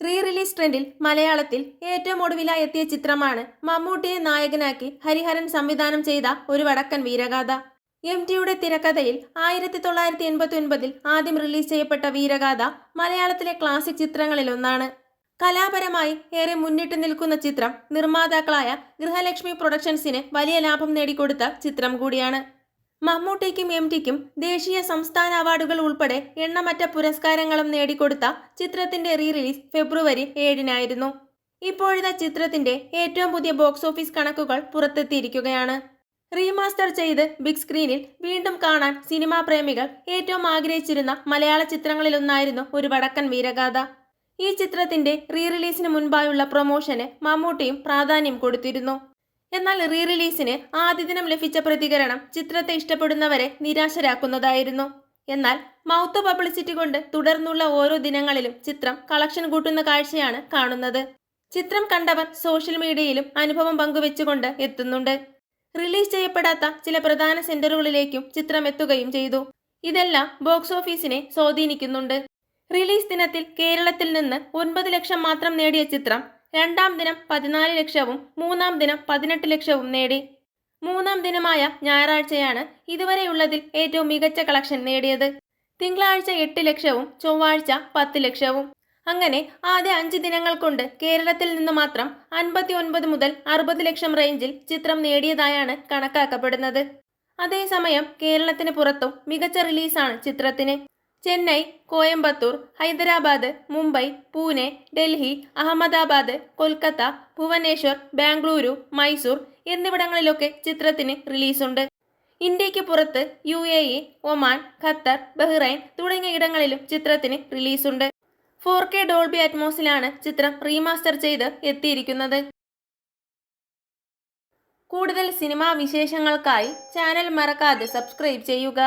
Re release ട്രെൻഡിൽ മലയാളത്തിൽ ഏറ്റവും ഒടുവിലായി എത്തിയ ചിത്രമാണ് മമ്മൂട്ടിയെ നായകനാക്കി ഹരിഹരൻ സംവിധാനം ചെയ്ത ഒരു വടക്കൻ വീരഗാഥ. എം ടിയുടെ തിരക്കഥയിൽ ആയിരത്തി തൊള്ളായിരത്തി എൺപത്തി ഒൻപതിൽ ആദ്യം റിലീസ് ചെയ്യപ്പെട്ട വീരഗാഥ മലയാളത്തിലെ ക്ലാസിക് ചിത്രങ്ങളിലൊന്നാണ് കലാപരമായി ഏറെ മുന്നിട്ട് നിൽക്കുന്ന ചിത്രം നിർമ്മാതാക്കളായ ഗൃഹലക്ഷ്മി പ്രൊഡക്ഷൻസിന് വലിയ ലാഭം നേടിക്കൊടുത്ത ചിത്രം കൂടിയാണ്. മമ്മൂട്ടിക്കും എം ടിക്കും ദേശീയ സംസ്ഥാന അവാർഡുകൾ ഉൾപ്പെടെ എണ്ണമറ്റ പുരസ്കാരങ്ങളും നേടിക്കൊടുത്ത ചിത്രത്തിന്റെ റീറിലീസ് ഫെബ്രുവരി ഏഴിനായിരുന്നു. ഇപ്പോഴത്തെ ചിത്രത്തിന്റെ ഏറ്റവും പുതിയ ബോക്സ് ഓഫീസ് കണക്കുകൾ പുറത്തെത്തിയിരിക്കുകയാണ്. റീമാസ്റ്റർ ചെയ്ത് ബിഗ് സ്ക്രീനിൽ വീണ്ടും കാണാൻ സിനിമാ പ്രേമികൾ ഏറ്റവും ആഗ്രഹിച്ചിരുന്ന മലയാള ചിത്രങ്ങളിലൊന്നായിരുന്നു ഒരു വടക്കൻ വീരഗാഥ. ഈ ചിത്രത്തിന്റെ റീ റിലീസിന് മുൻപായുള്ള പ്രൊമോഷന് മമ്മൂട്ടിയും പ്രാധാന്യം കൊടുത്തിരുന്നു. എന്നാൽ റീ റിലീസിന് ആദ്യ ദിനം ലഭിച്ച പ്രതികരണം ചിത്രത്തെ ഇഷ്ടപ്പെടുന്നവരെ നിരാശരാക്കുന്നതായിരുന്നു. എന്നാൽ മൗത്ത് പബ്ലിസിറ്റി കൊണ്ട് തുടർന്നുള്ള ഓരോ ദിനങ്ങളിലും ചിത്രം കളക്ഷൻ കൂട്ടുന്ന കാഴ്ചയാണ് കാണുന്നത്. ചിത്രം കണ്ടവർ സോഷ്യൽ മീഡിയയിലും അനുഭവം പങ്കുവെച്ചുകൊണ്ട് എത്തുന്നുണ്ട്. റിലീസ് ചെയ്യപ്പെടാത്ത ചില പ്രധാന സെന്ററുകളിലേക്കും ചിത്രം എത്തുകയും ചെയ്തു. ഇതെല്ലാം ബോക്സ് ഓഫീസിനെ സ്വാധീനിക്കുന്നുണ്ട്. റിലീസ് ദിനത്തിൽ കേരളത്തിൽ നിന്ന് ഒൻപത് ലക്ഷം മാത്രം നേടിയ ചിത്രം രണ്ടാം ദിനം പതിനാല് ലക്ഷവും മൂന്നാം ദിനം പതിനെട്ട് ലക്ഷവും നേടി. മൂന്നാം ദിനമായ ഞായറാഴ്ചയാണ് ഇതുവരെയുള്ളതിൽ ഏറ്റവും മികച്ച കളക്ഷൻ നേടിയത്. തിങ്കളാഴ്ച എട്ട് ലക്ഷവും ചൊവ്വാഴ്ച പത്ത് ലക്ഷവും. അങ്ങനെ ആദ്യ അഞ്ച് ദിനങ്ങൾ കൊണ്ട് കേരളത്തിൽ നിന്ന് മാത്രം അൻപത്തി ഒൻപത് മുതൽ അറുപത് ലക്ഷം റേഞ്ചിൽ ചിത്രം നേടിയതായാണ് കണക്കാക്കപ്പെടുന്നത്. അതേസമയം കേരളത്തിന് പുറത്തും മികച്ച റിലീസാണ് ചിത്രത്തിന്. ചെന്നൈ കോയമ്പത്തൂർ ഹൈദരാബാദ് മുംബൈ പൂനെ ഡൽഹി അഹമ്മദാബാദ് കൊൽക്കത്ത ഭുവനേശ്വർ ബാംഗ്ലൂരു മൈസൂർ എന്നിവിടങ്ങളിലൊക്കെ ചിത്രത്തിന് റിലീസുണ്ട്. ഇന്ത്യയ്ക്ക് പുറത്ത് U A E Oman Qatar Bahrain തുടങ്ങിയ ഇടങ്ങളിലും ചിത്രത്തിന് റിലീസുണ്ട്. ഫോർ കെ ഡോൾബി അറ്റ്മോസിലാണ് ചിത്രം റീമാസ്റ്റർ ചെയ്ത് എത്തിയിരിക്കുന്നത്. കൂടുതൽ സിനിമാ വിശേഷങ്ങൾക്കായി ചാനൽ മറക്കാതെ സബ്സ്ക്രൈബ് ചെയ്യുക.